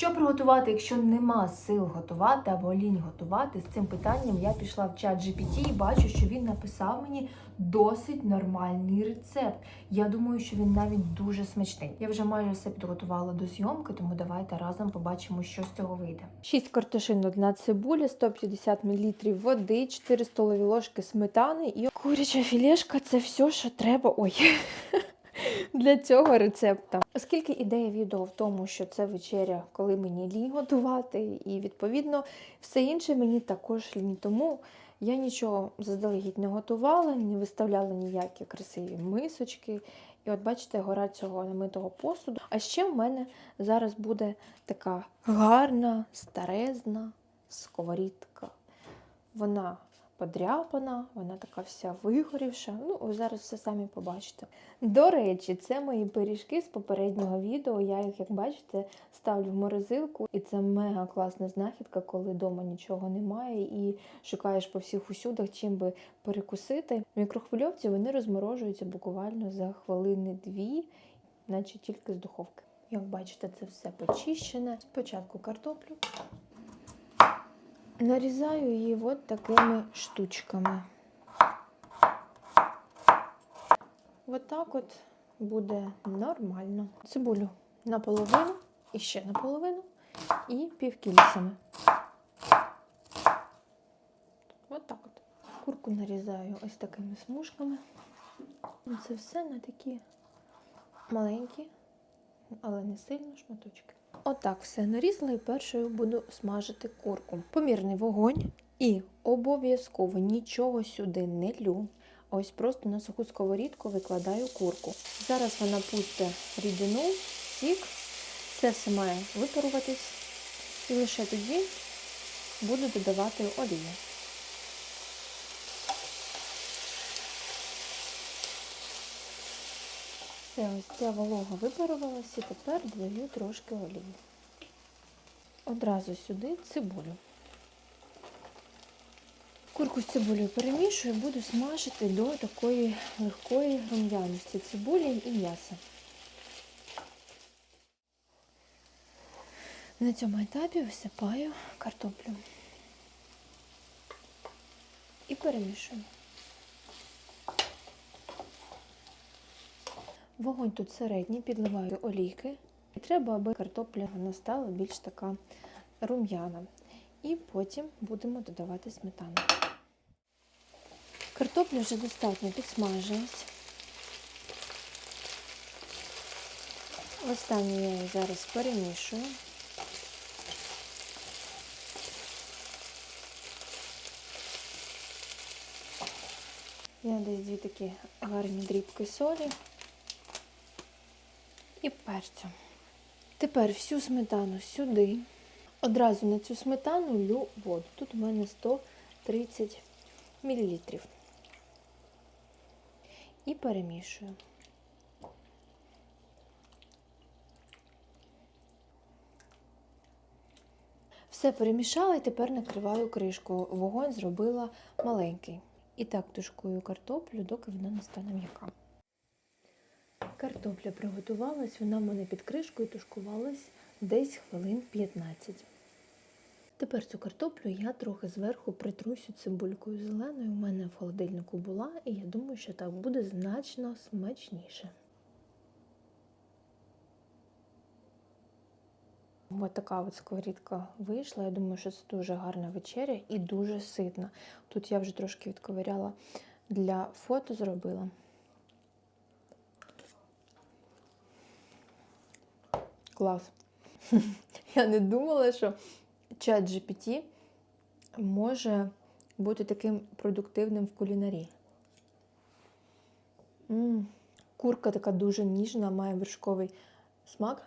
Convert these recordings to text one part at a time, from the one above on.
Що приготувати, якщо нема сил готувати або лінь готувати? З цим питанням я пішла в чат GPT і бачу, що він написав мені досить нормальний рецепт. Я думаю, що він навіть дуже смачний. Я вже майже все підготувала до зйомки, тому давайте разом побачимо, що з цього вийде. 6 картошин, одна цибуля, 150 мл води, 4 столові ложки сметани і куряча філешка це все, що треба. Ой. Для цього рецепта. Оскільки ідея відео в тому, що це вечеря, коли мені лінь готувати, і відповідно все інше мені також лінь. Тому я нічого заздалегідь не готувала, не виставляла ніякі красиві мисочки. І от бачите, гора цього намитого посуду. А ще в мене зараз буде така гарна, старезна сковорідка. Вона подряпана, вона така вся вигорівша. Ну, ви зараз все самі побачите. До речі, це мої пиріжки з попереднього відео. Я їх, як бачите, ставлю в морозилку, і це мега класна знахідка, коли вдома нічого немає, і шукаєш по всіх усюдах, чим би перекусити. Мікрохвильовці вони розморожуються буквально за хвилини-дві, наче тільки з духовки. Як бачите, це все почищене. Спочатку картоплю. Нарізаю її от такими штучками. От так от буде нормально. Цибулю наполовину і ще наполовину, і півкільцями. От так от. Курку нарізаю ось такими смужками. Це все на такі маленькі, але не сильно шматочки. Отак все нарізала і першою буду смажити курку. Помірний вогонь і обов'язково нічого сюди не лю. Ось просто на суху сковорідку викладаю курку. Зараз вона пусте рідину, сік, це все має випаруватись. І лише тоді буду додавати олію. Все, ось ця волога випарувалася і тепер додаю трошки олії. Одразу сюди цибулю. Курку з цибулею перемішую, буду смажити до такої легкої рум'яності цибулі і м'яса. На цьому етапі висипаю картоплю і перемішую. Вогонь тут середній, підливаю олійки. І треба, аби картопля вона стала більш така рум'яна. І потім будемо додавати сметану. Картопля вже достатньо підсмажилась. Останню я її зараз перемішую. Я десь дві такі гарні дрібки солі і перцю. Тепер всю сметану сюди. Одразу на цю сметану лю воду. Тут у мене 130 мл. І перемішую. Все перемішала і тепер накриваю кришку. Вогонь зробила маленький. І так тушкую картоплю, доки вона не стане м'яка. Картопля приготувалась, вона в мене під кришкою тушкувалась десь хвилин 15. Тепер цю картоплю я трохи зверху притрусю цибулькою зеленою. У мене в холодильнику була, і я думаю, що так буде значно смачніше. Ось така от сковорідка вийшла. Я думаю, що це дуже гарна вечеря і дуже ситна. Тут я вже трошки відковиряла для фото зробила. Клас. Я не думала, що чат GPT може бути таким продуктивним в кулінарії. М -м. Курка така дуже ніжна, має вершковий смак.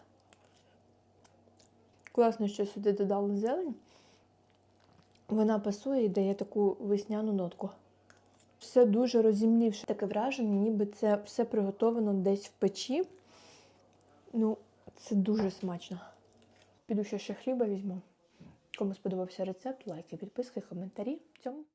Класно, що сюди додали зелень. Вона пасує і дає таку весняну нотку. Все дуже розімлівше. Таке враження, ніби це все приготовано десь в печі. Ну, це дуже смачно. Піду ще ще хліба візьму. Кому сподобався рецепт, лайки, підписки, коментарі. Цьому.